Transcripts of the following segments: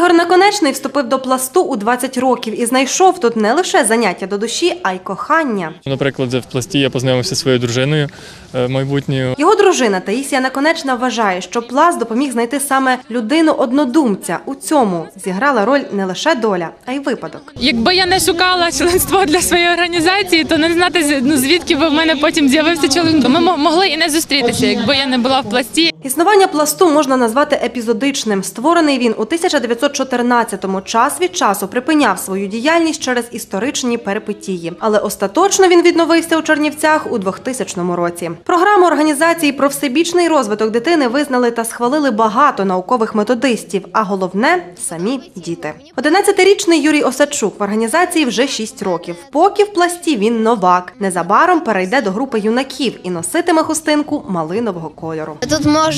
Ігор Наконечний вступив до пласту у 20 років і знайшов тут не лише заняття до душі, а й кохання. Наприклад, в пласті я познайомився зі своєю дружиною е, майбутньою. Його дружина Таїсія Наконечна вважає, що пласт допоміг знайти саме людину однодумця. У цьому зіграла роль не лише доля, а й випадок. Якби я не шукала членство для своєї організації, то не знати з- ну, звідки би в мене потім з'явився чоловік. Ми могли і не зустрітися, якби я не була в пласті. Існування пласту можна назвати епізодичним. Створений він у 1914-му. Час від часу припиняв свою діяльність через історичні перипетії. Але остаточно він відновився у Чернівцях у 2000 році. Програму організації про всебічний розвиток дитини визнали та схвалили багато наукових методистів, а головне самі діти. 11-річний Юрій Осадчук в організації вже 6 років. Поки в пласті він новак. Незабаром перейде до групи юнаків і носитиме хустинку малинового кольору. Тут можна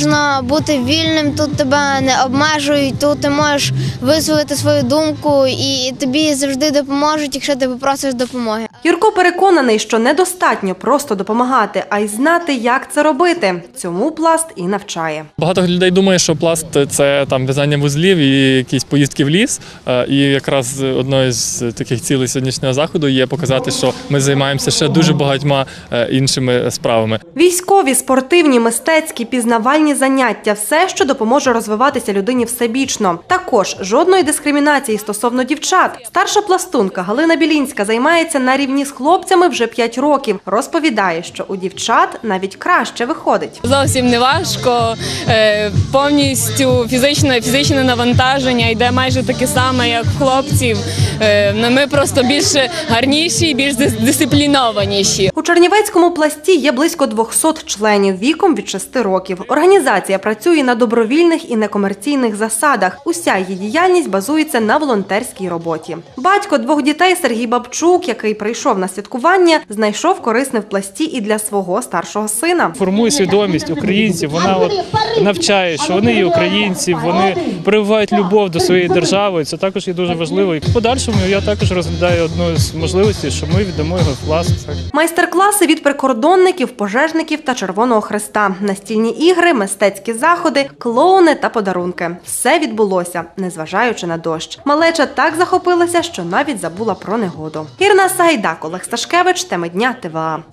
бути вільним, тут тебе не обмежують, тут ти можеш висловити свою думку і тобі завжди допоможуть, якщо ти попросиш допомоги. Юрко переконаний, що недостатньо просто допомагати, а й знати, як це робити. Цьому пласт і навчає. Багато людей думає, що пласт це там в'язання вузлів і якісь поїздки в ліс. Е, І якраз одною з таких цілей сьогоднішнього заходу є показати, що ми займаємося ще дуже багатьма е, іншими справами. Військові, спортивні, мистецькі, пізнавальні заняття все, що допоможе розвиватися людині всебічно. Також жодної дискримінації стосовно дівчат. Старша пластунка Галина Білінська займається на рівні з хлопцями вже 5 років. Розповідає, що у дівчат навіть краще виходить. Зовсім не важко. Е, Повністю фізичне, фізичне навантаження йде майже таке саме, як в хлопців. Е, ну, Ми просто більш гарніші, і більш дисциплінованіші. У Чернівецькому пласті є близько 200 членів віком від 6 років. Організація працює на добровільних і некомерційних засадах. Уся її діяльність базується на волонтерській роботі. Батько двох дітей Сергій Бабчук, який прийшов на святкування, знайшов корисне в пласті і для свого старшого сина. формує свідомість українців. Вона от навчає, що вони є українці, вони прививають любов до своєї держави. Це також є дуже важливо. І в подальшому я також розглядаю одну з можливостей, що ми віддамо його в пласт. Майстер-класи від прикордонників, пожежників та Червоного Хреста, настільні ігри, мистецькі заходи, клоуни та подарунки. Все відбулося, незважаючи на дощ. Малеча так захопилася, що навіть забула про негоду. Ірина Сайдак, Олег Сташкевич, теми дня ТВА.